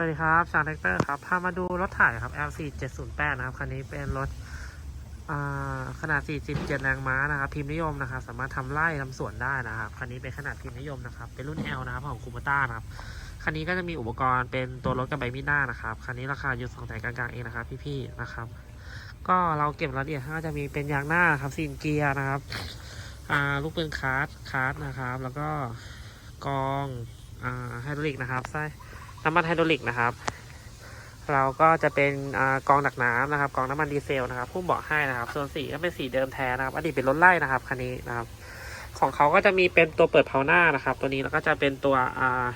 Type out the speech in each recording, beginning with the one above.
สวัสดีครับชางแท็กเตอร์ครับ พามาดูรถถ่ายครับ LC 708 นะครับ คันนี้เป็นรถขนาด 47 แรงม้านะครับ พิมพ์นิยมนะครับ สามารถทำไร่ทำสวนได้นะครับ คันนี้เป็นขนาดพิมพ์นิยมนะครับ เป็นรุ่น L นะครับของคูปต้านะครับ คันนี้ก็จะมีอุปกรณ์เป็นตัวรถกับใบมีดหน้านะครับ คันนี้ราคาอยู่สองแสนกลางๆเองนะครับ พี่ๆ นะครับ ก็เราเก็บรายละเอียดก็จะมีเป็นยางหน้าครับซีนเกียร์นะครับลูกปืนคาร์ดคาร์ดนะครับ แล้วก็กองไฮดรอลิกนะครับไส้ น้ำมันไฮดรอลิกนะครับ เราก็จะเป็นอกองดักน้ำนะครับกองน้ำมันดีเซลนะครับพุ่มเบาะให้นะครับ ส่วนสีก็เป็นสีเดิมแท้นะครับ อดีตเป็นรถไล่นะครับคันนี้นะครับ ของเขาก็จะมีเป็นตัวเปิดเพาหน้านะครับ ตัวนี้แล้วก็จะเป็นตัว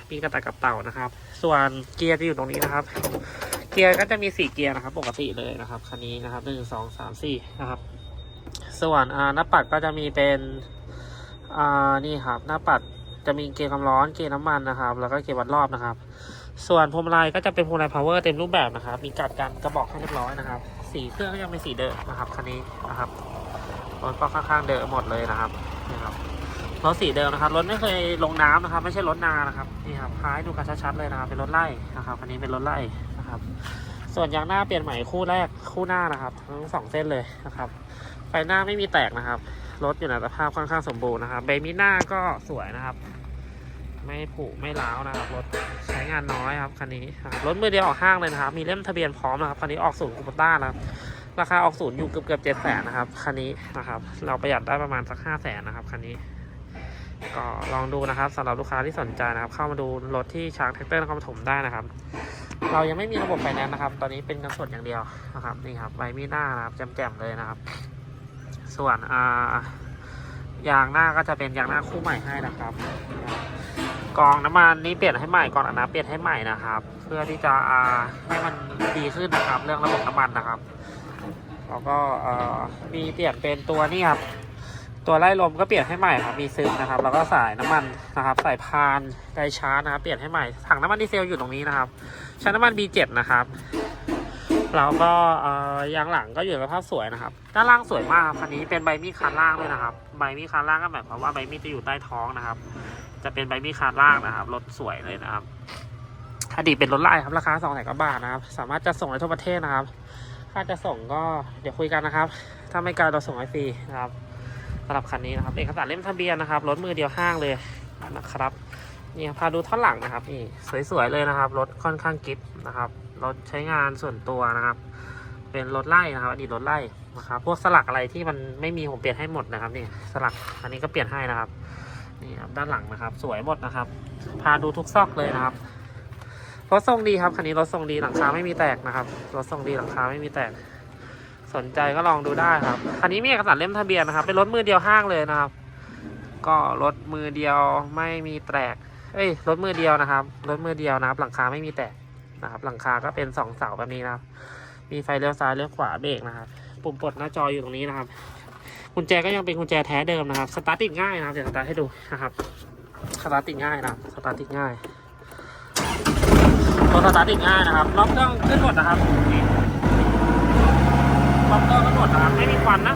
มีกระต่ายกับเต่านะครับ ส่วนเกียร์จะอยู่ตรงนี้นะครับเกียร์ก็จะมีสี่เกียร์นะครับ ปกติเลยนะครับคันนี้นะครับหนึ่งสองสามสี่นะครับ ส่วนหน้าปัดก็จะมีเป็นนี่ครับ หน้าปัดจะมีเกียร์ความร้อนเกียร์น้ำมันนะครับ แล้วก็เกียร์วัดรอบนะครับ ส่วนพวงมาลัยก็จะเป็นพวงมาลัย power เต็มรูปแบบนะครับ มีกัดกันกระบอกให้เรียบร้อยนะครับ สีเครื่องก็ยังเป็นสีเดิมนะครับคันนี้นะครับรถก็ค่อนข้างเดิมหมดเลยนะครับนี่ครับรถสีเดิมนะครับรถไม่เคยลงน้ำนะครับ ไม่ใช่รถนานะครับนี่ครับพายดูกันชัดๆเลยนะครับ เป็นรถไล่นะครับคันนี้เป็นรถไล่นะครับ ส่วนยางหน้าเปลี่ยนใหม่คู่แรกคู่หน้านะครับทั้งสองเส้นเลยนะครับไฟหน้าไม่มีแตกนะครับรถอยู่ในสภาพค่อนข้างสมบูรณ์นะครับเบมีหน้าก็สวยนะครับ ไม่ผุไม่ร้าวนะครับรถ งานน้อยครับคันนี้นะครับรถมือเดียวออกห้างเลยนะครับ มีเล่มทะเบียนพร้อมนะครับคันนี้ออกศูนย์คูปต้านะครับราคาออกศูนย์อยู่เกือบเกือบเจ็ดแสนนะครับคันนี้นะครับ เราประหยัดได้ประมาณสักห้าแสนนะครับคันนี้ ก็ลองดูนะครับสำหรับลูกค้าที่สนใจนะครับ เข้ามาดูรถที่ช้างแท็กเตอร์นครปฐมได้นะครับเรายังไม่มีระบบไฟแนนซ์นะครับ ตอนนี้เป็นเงินสดอย่างเดียวนะครับนี่ครับใบมีหน้านะครับแจ่มๆเลยนะครับ ส่วนอ่ายางหน้าก็จะเป็นยางหน้าคู่ใหม่ให้นะครับ กองน้ำมันนี้เปลี่ยนให้ใหม่กองอัดน้ำเปลี่ยนให้ใหม่นะครับ เพื่อที่จะอ่าให้มันดีขึ้นนะครับ เรื่องระบบน้ำมันนะครับแล้วก็เอ่อมีเปลี่ยนเป็นตัวนี้ครับตัวไล่ลมก็เปลี่ยนให้ใหม่ครับ มีซึมนะครับ แล้วก็สายน้ำมันนะครับ สายพานไดชาร์จนะครับ เปลี่ยนให้ใหม่ ถังน้ำมันดีเซลอยู่ตรงนี้นะครับใช้น้ำมัน B7 นะครับ แล้วก็เอ่อยางหลังก็อยู่ในสภาพสวยนะครับ ด้านล่างสวยมากครับ คันนี้เป็นใบมีดคันล่างด้วยนะครับ ใบมีดคันล่างก็หมายความว่าใบมีดจะอยู่ใต้ท้องนะครับ จะเป็นใบมีคันล่างนะครับ รถสวยเลยนะครับอดีตเป็นรถไล่ครับ ราคาสองแสนกว่าบาทนะครับ สามารถจะส่งได้ทั่วประเทศนะครับ ถ้าจะส่งก็เดี๋ยวคุยกันนะครับ ถ้าไม่ไกลเราส่งให้ฟรีนะครับสำหรับคันนี้นะครับเอกสารเล่มทะเบียนนะครับ รถมือเดียวห้างเลยนะครับ นี่พาดูท่อนหลังนะครับนี่สวยๆเลยนะครับ รถค่อนข้างกิฟนะครับ รถใช้งานส่วนตัวนะครับ เป็นรถไล่นะครับ อดีตรถไล่นะครับ พวกสลักอะไรที่มันไม่มีผมเปลี่ยนให้หมดนะครับนี่สลักอันนี้ก็เปลี่ยนให้นะครับ นี่ครับด้านหลังนะครับ สวยหมดนะครับ พาดูทุกซอกเลยนะครับรถทรงดีครับคันนี้รถทรงดีหลังคาไม่มีแตกนะครับรถทรงดีหลังคาไม่มีแตก สนใจก็ลองดูได้ครับคันนี้มีเอกสารเล่มทะเบียนนะครับ เป็นรถมือเดียวห้างเลยนะครับ ก็รถมือเดียวไม่มีแตก เอ้ยรถมือเดียวนะครับรถมือเดียวนะครับ หลังคาไม่มีแตกนะครับ หลังคาก็เป็นสองเสาแบบนี้นะครับ มีไฟเลี้ยวซ้ายเลี้ยวขวาเบรกนะครับ ปุ่มปลดหน้าจออยู่ตรงนี้นะครับ กุญแจก็ยังเป็นกุญแจแท้เดิมนะครับ สตาร์ทติดง่ายนะครับ เดี๋ยวสตาร์ทให้ดูนะครับ สตาร์ทติดง่ายนะสตาร์ทติดง่ายตัวสตาร์ทติดง่ายนะครับล็อกเครื่องขึ้นหมดนะครับล็อกเครื่องขึ้นหมดนะครับ ไม่มีควันนะ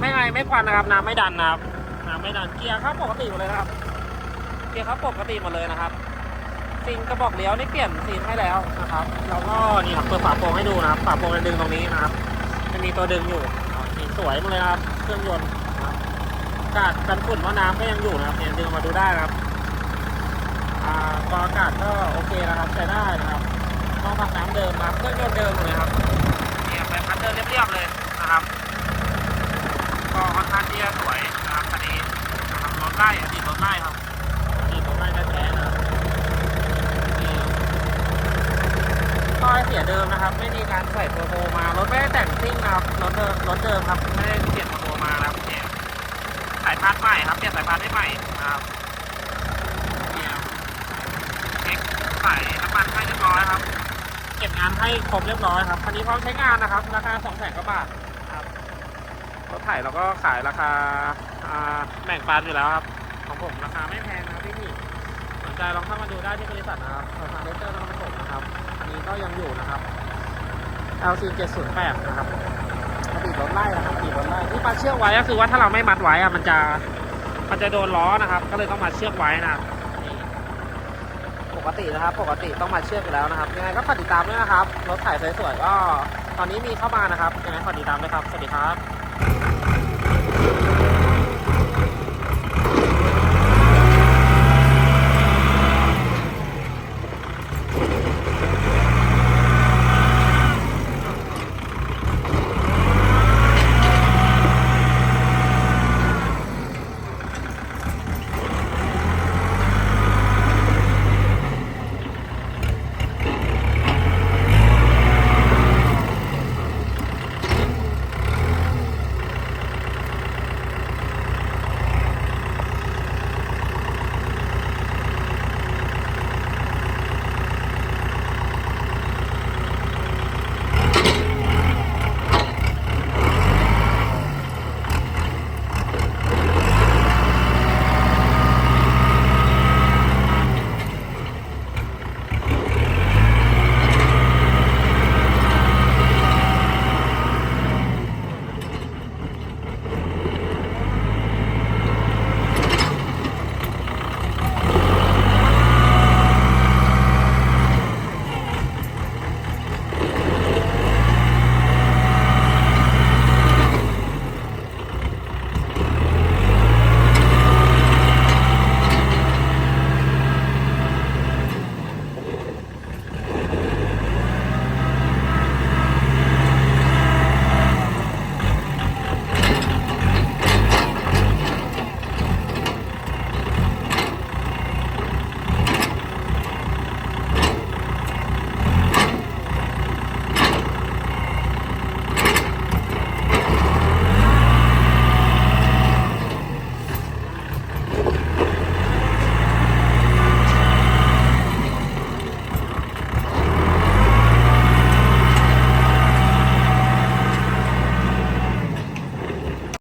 ไม่ไอไม่ควันนะครับ น้ำไม่ดันนะครับ น้ำไม่ดัน เกียร์ครับปกติหมดเลยนะครับ เกียร์ครับปกติหมดเลยนะครับซิงกระบอกเลี้ยวนี่เปลี่ยนซีนให้แล้วนะครับ แล้วก็นี่ครับเปิดฝาโปรงให้ดูนะครับ ฝาโปรงจะดึงตรงนี้นะครับ จะมีตัวดึงอยู่ สวยมดเลยนะครับ เครื่องยนต์นะครับกาศกันฝุ่นว่าน้ำก็ยังอยู่นะครับเนี่ยดึงมาดูได้นะครับอ่ากออากาศก็โอเคนะครับใช้ได้นะครับห้องพักน้ำเดิมนะครับเครื่องยนต์เดิมเลยครับเนี่ยใบพัดเดินเรียบๆเลยนะครับก็ค่อนข้างที่จะสวยนะครับคันนี้นะครับรถไล่อดีตรถไล่ครับอดีตรถไล่แท้ๆนะครับนี่ก็เสียเดิมนะครับ ไม่มีการใส่โปรโมมารถไม่ได้แต่งซิ่งนะครับรถเดิมรถเดิมครับไม่ได้เปลี่ยนโปรโมมานะครับเนี่ยสายพานใหม่ครับเปลี่ยนสายพานให้ใหม่นะครับเนี่ยเช็คใส่น้ำมันให้เรียบร้อยครับ เก็บงานให้ครบเรียบร้อยครับคันนี้พร้อมใช้งานนะครับราคา2 0 0 0 0 0กว่าบาทครับรถไถเราก็ขายราคาแบ่งปันอยู่แล้วครับ ของผมราคาไม่แพงนะครับพี่พี่ สนใจลองเข้ามาดูได้ที่บริษัทนะครับสถานเลเตอร์นครปฐมนะครับ อันนี้ก็ยังอยู่นะครับ LC 708นะครับอดีตรถไล่นะครับอดีตรถไล่ที่มาเชือกไว้ก็คือว่าถ้าเราไม่มัดไว้อะมันจะมันจะโดนล้อนะครับ ก็เลยต้องมาเชือกไว้นะปกตินะครับ ปกติต้องมาเชื่อมอยู่แล้วนะครับยังไงก็ฝากติดตามด้วยนะครับรถถ่ายสวยๆก็ตอนนี้มีเข้ามานะครับยังไงฝากติดตามด้วยครับสวัสดีครับ